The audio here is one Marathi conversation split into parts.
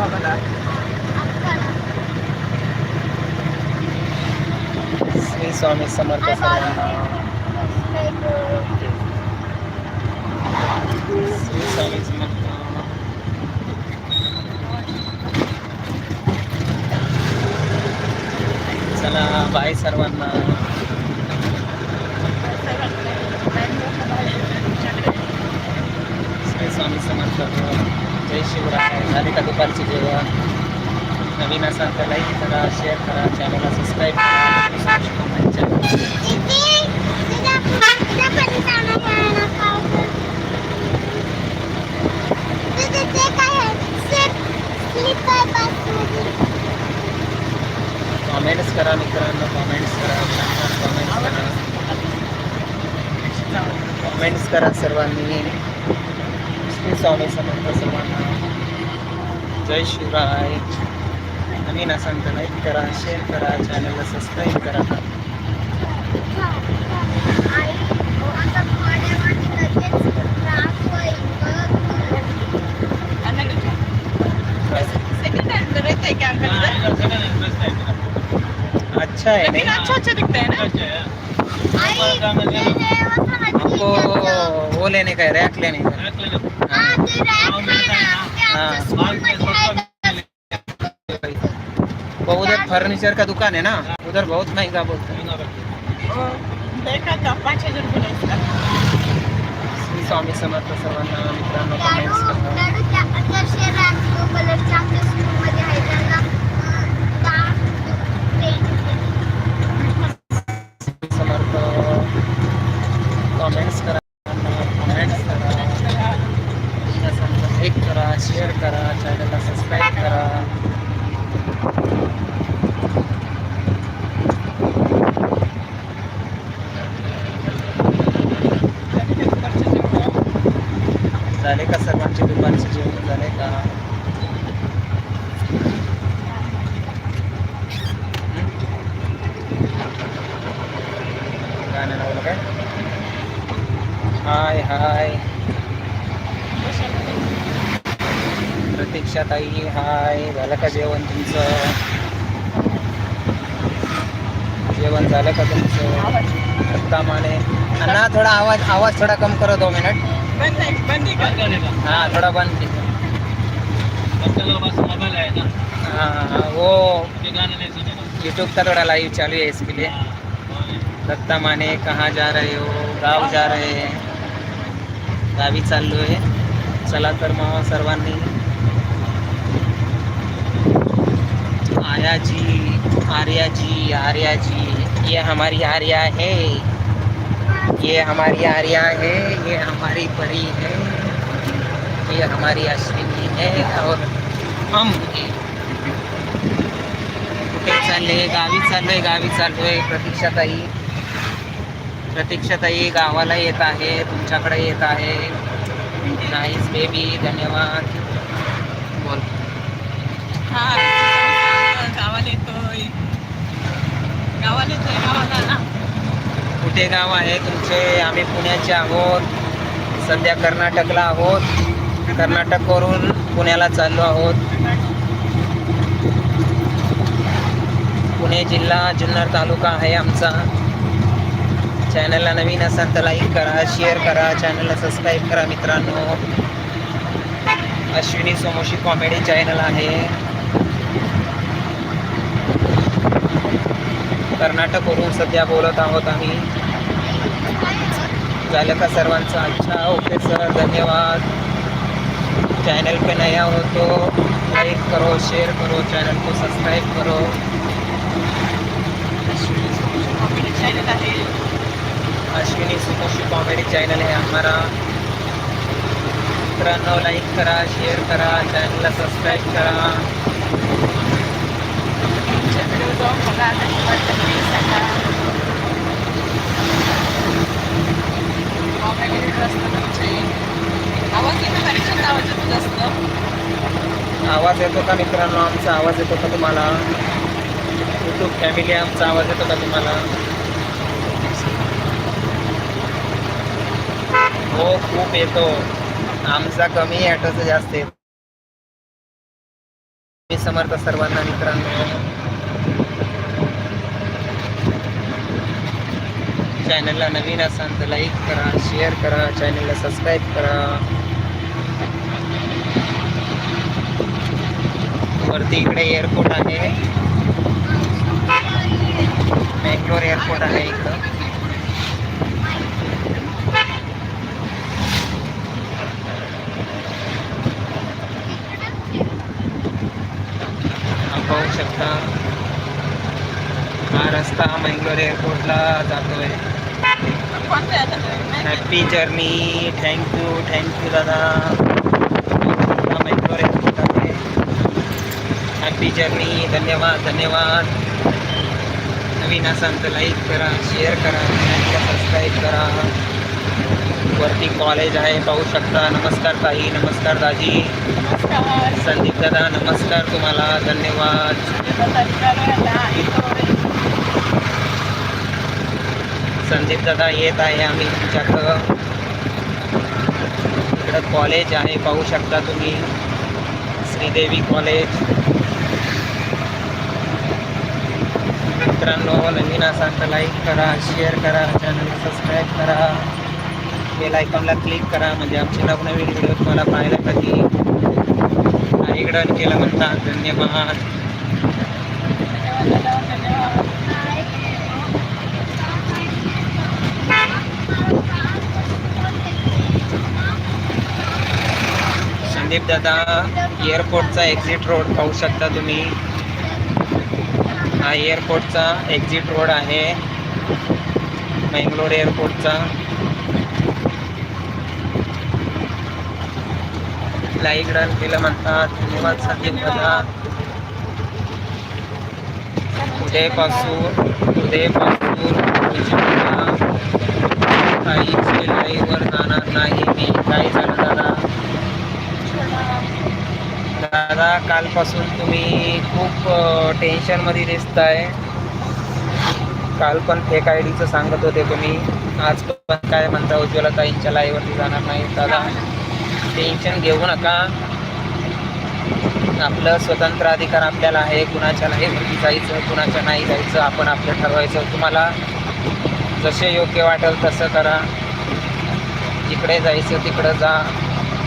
श्री स्वामी समर्थ सर्वांना. श्री स्वामी समर्थ. चला बाय सर्वांना. श्री स्वामी समर्थ. जय शिवराय. का दुपारचे जेवण? नवीन असाल तर लाईक करा शेअर करा चॅनलला सबस्क्राईब करा. कॉमेंट्स करा मित्रांनो कॉमेंट्स करा. कॉमेंट्स करा. कॉमेंट्स करा सर्वांनी. श्री स्वामी समर्थ सर्वांना. जय शिवराय नवीन असाल तर लाईक करा शेअर करा चॅनलला सबस्क्राईब करा. अच्छा है लेकिन नहीं? अच्छा अच्छा दिखता है ना हमको वो लेने का है रैक लेने का है। वो उधर फर्नीचर का दुकान है ना उधर बहुत महंगा बोलते हैं स्वामी समर्थ सर्वांना मित्रांनो कमेंट्स करा समर्थ कमेंट्स करा कमेंट्स करा एक करा शेअर करा चॅनलला सबस्क्राईब करा झाले का सर्वांचे दुपारचे जेवण झाले का गाणं लावलं काय हाय हाय प्रतीक्षा ताई हाय झालं का जेवण तुमचं जेवण झालं का तुमचं? दत्ता माने अण्णा थोडा आवाज आवाज थोडा कम करो दो मिनिट. बंद है बंद ही कर हाँ थोड़ा बंद कीजिए हाँ. वो यूट्यूब का थोड़ा लाइव चालू है इसके लिए दत्ता माने कहाँ जा रहे हो? गाव जा रहे गावी चाललो आहे चला तर मग सर्वांनी. आया जी आर्या जी आर्या जी ये हमारी आर्या है। ये हमारी आर्या है ये हमारी परी है ये हमारी अश्विनी है और हम कुठे चालले गावी आहे गावी चाललोय प्रतीक्षाताई प्रतीक्षाताई गावाला येत आहे तुमच्याकडे येत आहे. नाईस बेबी धन्यवाद. बोल. हा गावाला येतोय गावाला ना? कुठे गाव आहे तुमचे? आम्ही पुण्याचे आहोत. सध्या कर्नाटकला आहोत. कर्नाटकवरून पुण्याला चाललो आहोत. पुणे जिल्हा जुन्नर तालुका आहे आमचा. चॅनलला नवीन असाल तर लाईक करा शेअर करा चॅनलला सबस्क्राईब करा मित्रांनो. अश्विनी सोमोशी कॉमेडी चॅनल आहे. कर्नाटकवरून सध्या बोलत आहोत आम्ही. झालं का सर्वांचं अच्छा ओके सर धन्यवाद. चैनल पे नया हो तो लाइक करो शेयर करो चैनल को सब्सक्राइब करो. कॉमेडी चॅनल आहे. अश्विनी सुमोशी कॉमेडी चॅनल आहे हमारा मित्रांनो लाईक करा शेअर करा चॅनलला सबस्क्राईब करा व्हिडिओ जाऊन बघा कशी वाटतं प्लीज सांगा कॉमेडी व्हिडिओ असतात तुमचे आवाज येतो परीक्षेत आवाज येतो आवाज येतो का मित्रांनो? आमचा आवाज येतो का तुम्हाला? यूट्यूब फॅमिली आमचा आवाज येतो का तुम्हाला? हो खूप येतो. आमचा कमी ॲटोचा जास्त येतो. मी समर्थ सर्वांना मित्रांनो. चॅनलला नवीन असाल तर लाईक करा शेअर करा चॅनलला सबस्क्राईब करा. वरती इकडे एअरपोर्ट आहे. बँगलोर एअरपोर्ट आहे इकडं. आपण पाहू शकता. हा रस्ता मंगलोर एअरपोर्टला जातोय. आहे आता ते? नाही माहिती. हॅपी जर्नी थँक्यू थँक्यू दादा मंगलोर एअरपोर्ट आहे जर्नी धन्यवाद धन्यवाद। नवीन असाल तर लाईक करा शेअर करा चॅनलला सबस्क्राईब करा। वरती कॉलेज आहे पाहू शकता। नमस्कार ताई नमस्कार दाजी। संदीप दादा नमस्कार तुम्हाला. धन्यवाद. संदीप दादा येत आहे आम्ही तुमच्याकडं. इकडं कॉलेज आहे पाहू शकता तुम्ही. श्रीदेवी कॉलेज मित्रांनो नवीन असाल तर लाईक करा शेअर करा चॅनल सबस्क्राईब करा बेल आयकॉनला क्लिक करा म्हणजे आमचे नवनवीन व्हिडिओ तुम्हाला पाहायला कधी इकडं केलं म्हणतात धन्यवाद धन्यवाद. संदीप दादा एअरपोर्टचा एक्झिट रोड पाहू शकता तुम्ही. हा एअरपोर्टचा एक्झिट रोड आहे. बेंगलोर एअरपोर्टचा लाईक रन केलं म्हणतात. धन्यवाद संदीप दादा. उद्यापासून उद्यापासून उज्ज्वला जाणार नाही मी. काय जाणार. दादा कालपासून तुम्ही खूप टेन्शनमध्ये टेन्शनमध्ये दिसताय. काल पण फेक आय डीचं सांगत होते तुम्ही. आज पण काय म्हणता उज्ज्वला ताईंच्या लाईवरती जाणार नाही. दादा टेन्शन घेऊ नका. आपलं स्वतंत्र अधिकार आपल्याला आहे. कुणाच्या लाईवरती जायचं कुणाच्या नाही जायचं आपण आपलं ठरवायचं. तुम्हाला जसे योग्य वाटेल तसं करा. जिकडे जायचं तिकडं जा.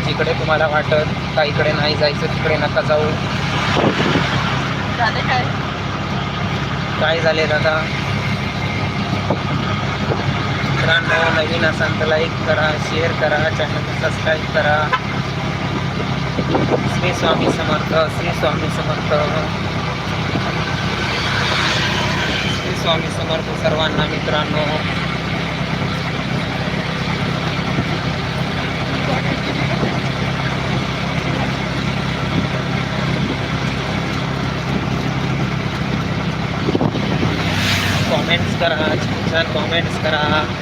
जिकडे तुम्हाला वाटत का इकडे नाही जायचं तिकडे नका जाऊ. काय? झाले दादा? मित्रांनो नवीन असाल तर लाईक करा शेअर करा चॅनल सबस्क्राईब करा. श्री स्वामी समर्थ श्री स्वामी समर्थ. श्री स्वामी समर्थ सर्वांना मित्रांनो. para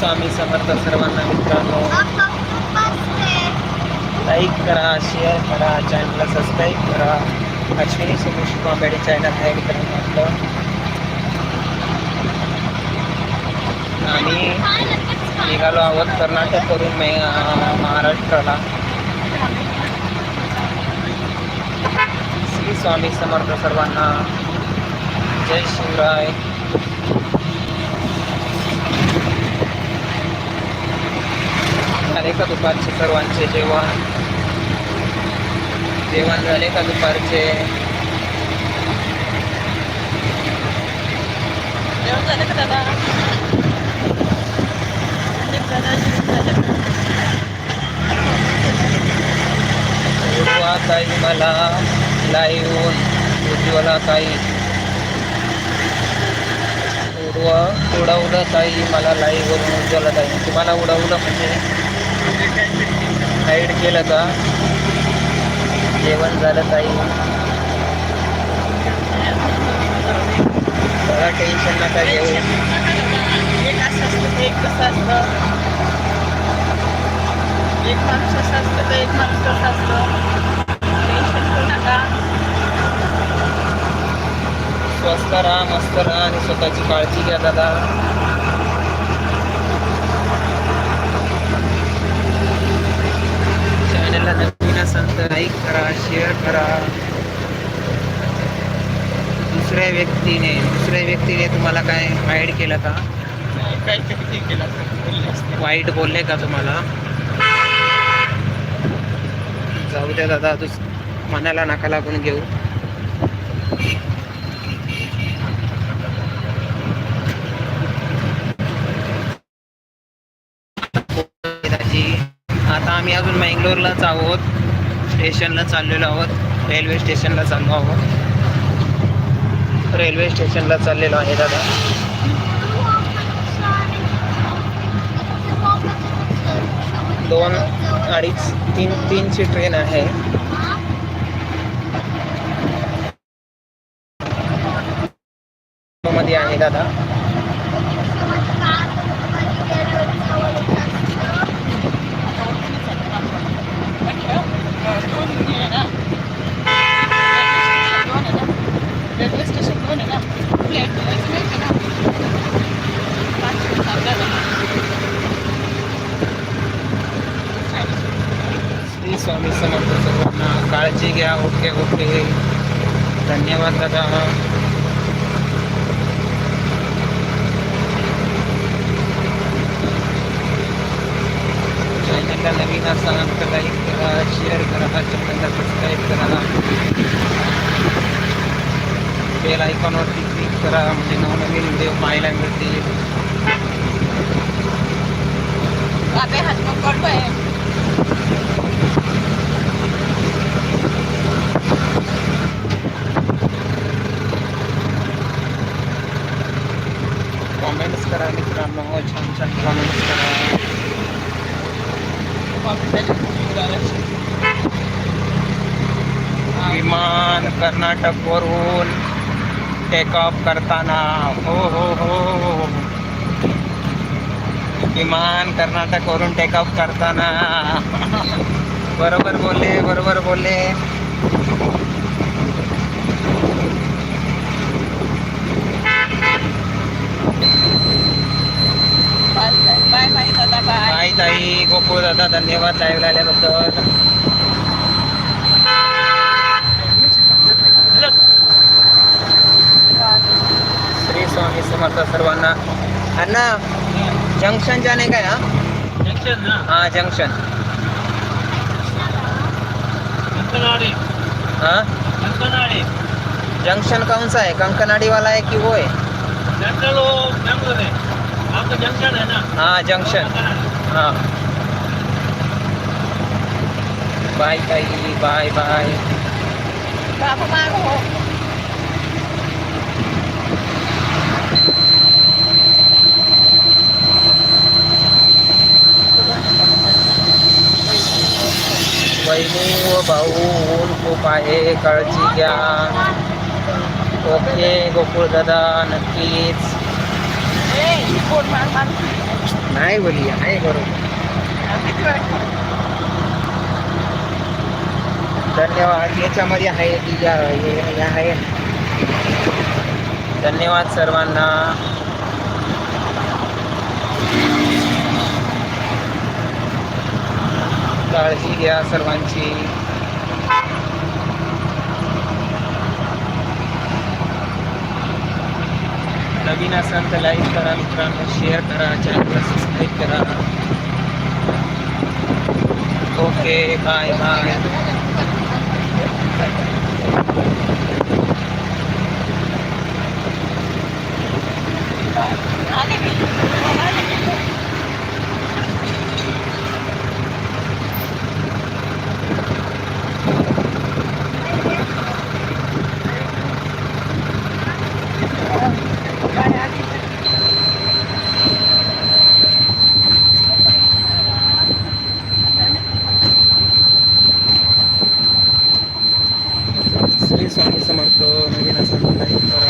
स्वामी समर्थ सर्वांना मित्रांनो. लाईक करा शेअर करा चॅनलला सबस्क्राईब करा. अश्विनी सुमेश कॉमेडी चॅनल आहे मित्रांनो आपलं. आणि निघालो आहोत कर्नाटक करून मे महाराष्ट्राला. श्री स्वामी समर्थ सर्वांना. जय शिवराय. झाले का दुपारचे सर्वांचे जेवण? जेवण झाले का दुपारचे? जेवण झालं का दादा? ताई मला लाईव्ह उज्ज्वला ताई. उडव उडवलं ताई मला लाईव्हवरून उज्ज्वला ताई. तुम्हाला उडवलं म्हणजे? हाईड केलं का? जेवण झालं ताई. मला टेन्शन नका घेऊ. एक कसं असतं. एक माणूस असं असतं तर एक माणूस कसं असतं? टेन्शन घेऊ नका. स्वस्त राहा मस्त राहा आणि स्वतःची काळजी घ्या दादा. चॅनलला नवीन असाल तर लाईक करा शेअर करा. दुसऱ्या व्यक्तीने दुसऱ्या व्यक्तीने तुम्हाला काय वाईट केलं का? काहीतरी केलं वाईट बोलले का तुम्हाला? जाऊ द्या दादा तू मनाला नका लागून घेऊ. आता आम्ही अजून मँगलोरलाच आहोत. स्टेशनला चाललेलो आहोत. रेल्वे स्टेशनला चाललो आहोत. रेल्वे स्टेशनला चाललेलो आहे दादा. दोन अडीच तीन तीनची ट्रेन आहे. मध्ये आहे दादा रेल्वे स्टेशन दोन आहे ना प्लेट माहिती ना पाच तारखेला. श्री स्वामी समर्थ सर्वांना घ्या ओके ओके धन्यवाद दादा। चॅनलला नवीन असाल तर लाईक करा शेअर करा चॅनलला सबस्क्राईब करा। बेल आयकॉनवरती क्लिक करा म्हणजे नवनवीन व्हिडिओ पाहायला मिळतील बाबे हात पकडतोय कॉमेंट्स करा मित्रांनो छान छान कॉमेंट्स करा विमान कर्नाटकवरून टेक ऑफ करताना हो हो हो हो. विमान कर्नाटकवरून टेक ऑफ करताना. बरोबर बोलले बरोबर बोलले. बाय बाय दादा बाय. आई ताई. गोकुळ दादा धन्यवाद लाईव्ह आल्याबद्दल. समर्थ सर्वांना. अण्णा जंक्शन जाने का है? हाँ हाँ जंक्शन हाँ? जंक्शन कौन सा है कंकनाडी वाला है कि वो है आपका जंक्शन है ना? हाँ जंक्शन हाँ. बाय ताई बाय बाय भाऊ ऊन खूप आहे काळजी घ्या ओके गोकुळ दादा नक्कीच। नाही बोली आहे बरोबर। धन्यवाद याच्यामध्ये आहे की या आहे धन्यवाद सर्वांना। काळजी घ्या सर्वांची। नवीन असाल तर लाईक करा मित्रांनो शेअर करा चॅनलला सबस्क्राईब करा. Okay bye bye so ang isang mga ito na ginasang na